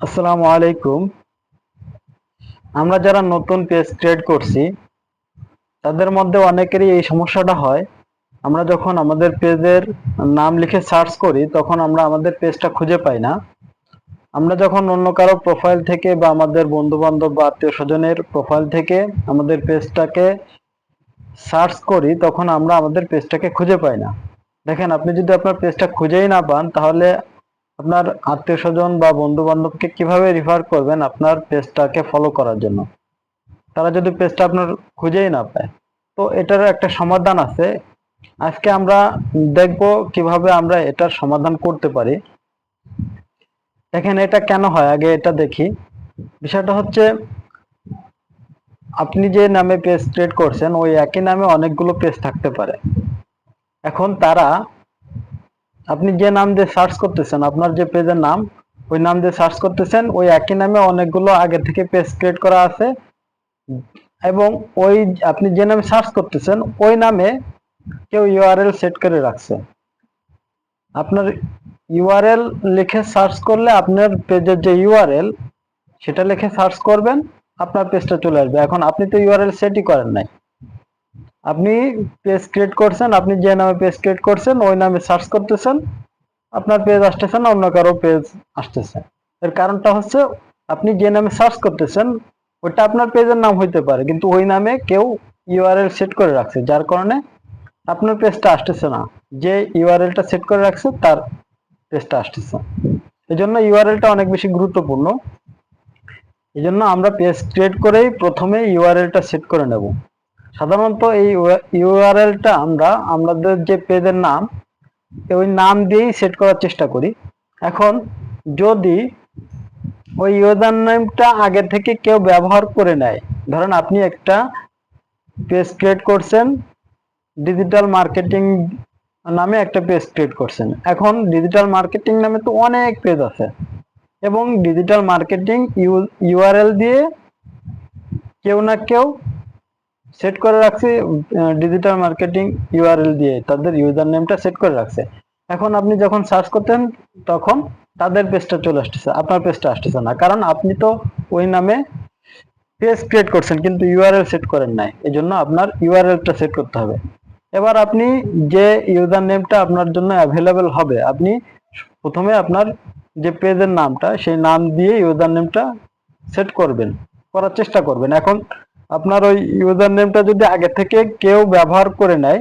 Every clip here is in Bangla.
আসসালামু আলাইকুম। আমরা যারা নতুন পেজ ক্রিয়েট করছি, তাদের মধ্যে অনেকেরই এই সমস্যাটা হয়। আমরা যখন আমাদের পেজের নাম লিখে সার্চ করি, তখন আমরা আমাদের পেজটা খুঁজে পাই না। আমরা যখন অন্য কারও প্রোফাইল থেকে বা আমাদের বন্ধু বান্ধব বা আত্মীয় স্বজনের প্রোফাইল থেকে আমাদের পেজটাকে সার্চ করি, তখন আমরা আমাদের পেজটাকে খুঁজে পাই না। দেখেন, আপনি যদি আপনার পেজটা খুঁজেই না পান, তাহলে আপনার আত্মীয় স্বজন বা বন্ধু বান্ধবকে কীভাবে রিফার করবেন আপনার পেজটাকে ফলো করার জন্য? তারা যদি পেজটা আপনার খুঁজেই না পায়। তো এটার একটা সমাধান আছে। আজকে আমরা দেখব কীভাবে আমরা এটার সমাধান করতে পারি। দেখেন এটা কেন হয়? আগে এটা দেখি। বিষয়টা হচ্ছে, আপনি যে নামে পেজ ক্রিয়েট করছেন, ওই একই নামে অনেকগুলো পেজ থাকতে পারে। এখন তারা আপনি যে নাম দিয়ে সার্চ করতেছেন, আপনার যে পেজের নাম, ওই নাম দিয়ে সার্চ করতেছেন, ওই একই নামে অনেকগুলো আগে থেকে পেজ ক্রিয়েট করা আছে। এবং ওই আপনি যে নামে সার্চ করতেছেন, ওই নামে কেউ ইউআরএল সেট করে রাখছে। আপনার ইউআরএল লিখে সার্চ করলে আপনার পেজের যে ইউআরএল সেটা লিখে সার্চ করবেন, আপনার পেজটা চলে আসবে। এখন আপনি তো ইউআরএল সেটই করেন নাই। আপনি পেজ ক্রিয়েট করছেন, আপনি যে নামে পেজ ক্রিয়েট করছেন, ওই নামে সার্চ করতেছেন, আপনার পেজ আসতেছে না, অন্য কারও পেজ আসতেছে। এর কারণটা হচ্ছে, আপনি যে নামে সার্চ করতেছেন ওটা আপনার পেজের নাম হইতে পারে, কিন্তু ওই নামে কেউ ইউআরএল সেট করে রাখছে, যার কারণে আপনার পেজটা আসতেছে না। যে ইউআরএলটা সেট করে রাখছে, তার পেজটা আসতেছে। এই জন্য ইউআরএলটা অনেক বেশি গুরুত্বপূর্ণ। এই জন্য আমরা পেজ ক্রিয়েট করেই প্রথমে ইউআরএলটা সেট করে নেব। সাধারণত এই ইউআরএলটা আমরা, আমাদের যে পেজের নাম, ওই নাম দিয়েই সেট করার চেষ্টা করি। এখন যদি ওই ইউজার নেমটা আগে থেকে কেউ ব্যবহার করে নেয়, ধরেন আপনি একটা পেজ ক্রিয়েট করছেন ডিজিটাল মার্কেটিং নামে একটা পেজ ক্রিয়েট করছেন। এখন ডিজিটাল মার্কেটিং নামে তো অনেক পেজ আছে। এবং ডিজিটাল মার্কেটিং ইউ ইউআরএল দিয়ে কেউ না কেউ সেট করে রাখছে ডিজিটাল মার্কেটিং ইউআরএল দিয়ে তাদের ইউজার নেমটা সেট করে রাখছে। এখন আপনি যখন সার্চ করতেন, তখন তাদের পেজটা চলে আসতেছে, আপনার পেজটা আসতেছে না। কারণ আপনি তো ওই নামে পেজ ক্রিয়েট করছেন, কিন্তু ইউআরএল সেট করেন নাই। এই জন্য আপনার ইউআরএলটা সেট করতে হবে। এবার আপনি যে ইউজার নেমটা আপনার জন্য অ্যাভেলেবেল হবে, আপনি প্রথমে আপনার যে পেজের নামটা, সেই নাম দিয়ে ইউজার নেমটা সেট করবেন, করার চেষ্টা করবেন। এখন আপনার ওই ইউজার নেমটা যদি আগে থেকে কেউ ব্যবহার করে নেয়,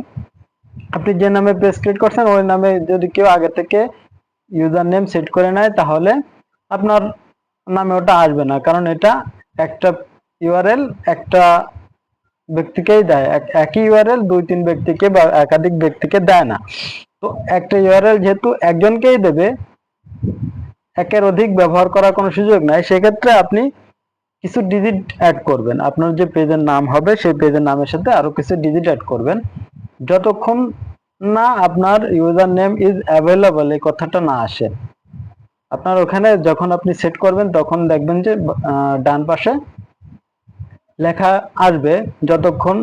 আপনি যে নামে পেজ ক্রিয়েট করছেন, ওই নামে যদি কেউ আগে থেকে ইউজার নেম সেট করে নেয়, তাহলে আপনার নামে ওটা আসবে না। কারণ এটা একটা ইউআরএল একটা ব্যক্তিকেই দেয়। একই ইউআরএল দুই, তিন ব্যক্তিকে বা একাধিক ব্যক্তিকে দেয় না। তো একটা ইউআরএল যেহেতু একজনকেই দেবে, একের অধিক ব্যবহার করার কোনো সুযোগ নাই, সেক্ষেত্রে আপনি কিছু ডিজিট অ্যাড করবেন। আপনার যে পেজের নাম হবে, সেই পেজের নামের সাথে আরও কিছু ডিজিট অ্যাড করবেন। যতক্ষণ না আপনার ইউজার নেম ইজ অ্যাভেলেবল এই কথাটা না আসে। আপনার ওখানে যখন আপনি সেট করবেন, তখন দেখবেন যে ডান পাশে লেখা আসবে, যতক্ষণ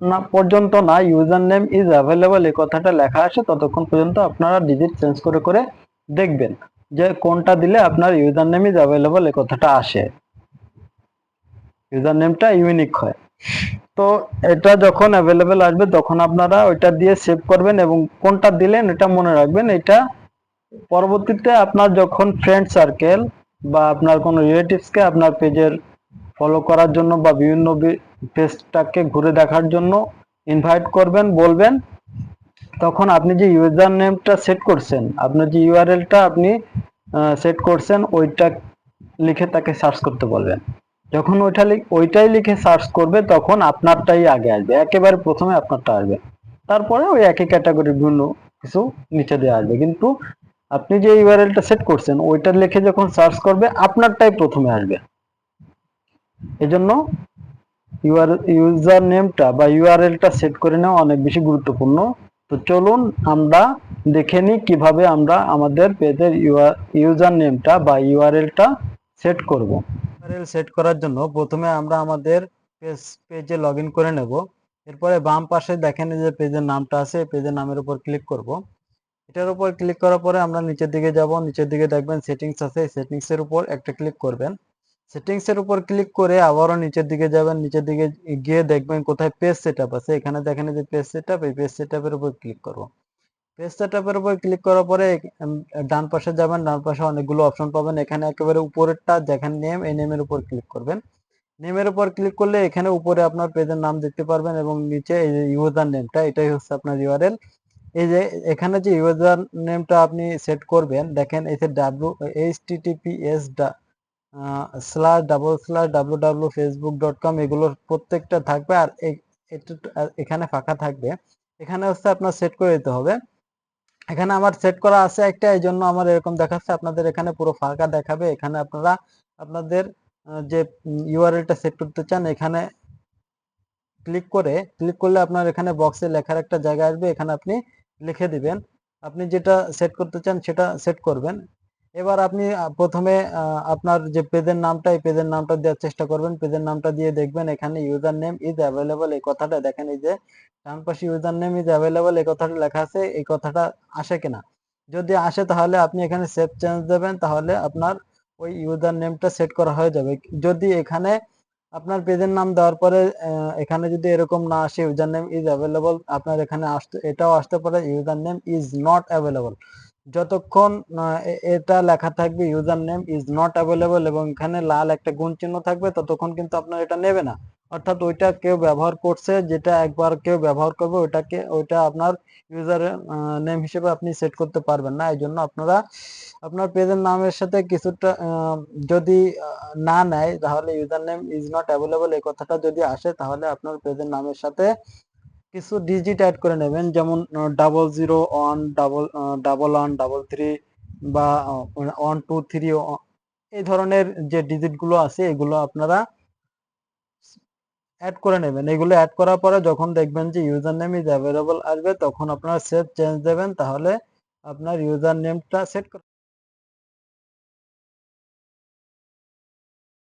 না পর্যন্ত না ইউজার নেম ইজ অ্যাভেলেবল এই কথাটা লেখা আসে, ততক্ষণ পর্যন্ত আপনারা ডিজিট চেঞ্জ করে করে দেখবেন যে কোনটা দিলে আপনার ইউজার নেম ইজ অ্যাভেলেবল এই কথাটা আসে। ইউজার নেমটা ইউনিক হয়। তো এটা যখন অ্যাভেলেবেল আসবে, তখন আপনারা ওইটা দিয়ে সেভ করবেন এবং কোনটা দিলেন এটা মনে রাখবেন। এটা পরবর্তীতে আপনার যখন ফ্রেন্ড সার্কেল বা আপনার কোনো রিলেটিভসকে আপনার পেজের ফলো করার জন্য বা বিভিন্ন পেজটাকে ঘুরে দেখার জন্য ইনভাইট করবেন, বলবেন, তখন আপনি যে ইউজার নেমটা সেট করছেন আপনার যে ইউআরএলটা আপনি সেট করছেন, ওইটা লিখে তাকে সার্চ করতে বলবেন। যখন ওইটা ওইটাই লিখে সার্চ করবে, তখন আপনারটাই আগে আসবে। একেবারে প্রথমে আপনারটা আসবে। তারপরে ওই একই ক্যাটাগরির বিভিন্ন কিছু নিচে দিয়ে আসবে। কিন্তু আপনি যে ইউআরএলটা সেট করছেন, ওইটা লিখে যখন সার্চ করবে, আপনারটাই প্রথমে আসবে। এজন্য ইউআর ইউজার নেমটা বা ইউআরএলটা সেট করে নেওয়া অনেক বেশি গুরুত্বপূর্ণ। তো চলুন আমরা দেখে নিই কীভাবে আমরা আমাদের পেজের ইউআর ইউজার নেমটা বা ইউআরএলটা সেট করব। ইউআরএল সেট করার জন্য প্রথমে আমরা আমাদের পেজ পেজে লগ করে নেব। এরপরে বাম পাশে দেখেন যে পেজের নামটা আছে পেজের নামের উপর ক্লিক করব। এটার উপর ক্লিক করার পরে আমরা নিচের দিকে যাব। নিচের দিকে দেখবেন সেটিংস আছে সেটিংস এর উপর একটা ক্লিক করবেন। সেটিংস এর উপর ক্লিক করে আবারও নিচের দিকে যাবেন। নিচের দিকে গিয়ে দেখবেন কোথায় পেজ সেটআপ আছে। এখানে দেখেন যে পেজ সেটআপ এই পেজ সেটআপের উপর ক্লিক করব। পেজ সেটআপের উপর ক্লিক করার পরে ডান পাশে যাবেন, ডান পাশে অনেকগুলো অপশন পাবেন। এখানে একেবারে উপরেরটা দেখেন নেম এই নেমের উপর ক্লিক করবেন। নেমের উপর ক্লিক করলে এখানে উপরে আপনার পেজের নাম দেখতে পারবেন এবং নিচে এই যে ইউজার নেমটা এটাই হচ্ছে আপনার ইউআরএল এই যে এখানে যে ইউজার নেমটা আপনি সেট করবেন, দেখেন যে W H TTPS slash double slash W W Facebook dot com এগুলো প্রত্যেকটা থাকবে। আর এখানে ফাঁকা থাকবে। এখানে হচ্ছে আপনার সেট করে দিতে হবে। এখানে আমার সেট করা আছে একটা, এই জন্য আমার এরকম দেখাচ্ছে। আপনাদের এখানে পুরো ফাঁকা দেখাবে। এখানে আপনারা, আপনাদের যে ইউআরএলটা সেট করতে চান, এখানে ক্লিক করে ক্লিক করলে আপনার এখানে বক্সে লেখার একটা জায়গা আসবে। এখানে আপনি লিখে দিবেন। আপনি যেটা সেট করতে চান, সেটা সেট করবেন। এবার আপনি প্রথমে আপনার যে পেজের নামটা, এই পেজের নামটা দেওয়ার চেষ্টা করবেন। পেজের নামটা দিয়ে দেখবেন এখানে ইউজার নেম ইজ অ্যাভেলেবল এই কথাটা দেখেন এই যে, ডান পাশে ইউজার নেম ইজ অ্যাভেলেবল এই কথাটা লেখা আছে, এই কথাটা আসে কিনা? যদি আসে তাহলে আপনি এখানে সেভ চেঞ্জ দেবেন, তাহলে আপনার ওই ইউজার নেমটা সেট করা হয়ে যাবে। যদি এখানে আপনার পেজের নাম দেওয়ার পরে এখানে যদি এরকম না আসে ইউজার নেম ইজ অ্যাভেলেবল আপনার এখানে আসতে, এটাও আসতে পারে user name is not available যতক্ষণ এটা লেখা থাকবে user name is not available এবং এখানে লাল একটা গুণ চিহ্ন থাকবে, ততক্ষণ কিন্তু আপনার এটা নেবে না। অর্থাৎ ওইটা কেউ ব্যবহার করছে যেটা একবার কেউ ব্যবহার করবে, ওইটাকে, ওইটা আপনার ইউজার নেম হিসেবে আপনি সেট করতে পারবেন না। এই জন্য আপনারা, আপনার পেজের নামের সাথে কিছুটা যদি না নেয়, তাহলে user name is not available এই কথাটা যদি আসে, তাহলে আপনার পেজের নামের সাথে কিছু ডিজিট অ্যাড করে নেবেন, যেমন double zero one double double one double three বা ওয়ান টু থ্রি এই ধরনের যে ডিজিটগুলো আছে, এগুলো আপনারা অ্যাড করে নেবেন। এগুলো অ্যাড করার পরে যখন দেখবেন যে ইউজার নেম ইজ অ্যাভেলেবল আসবে, তখন আপনারা সেভ চেঞ্জ দেবেন, তাহলে আপনার ইউজার নেমটা সেট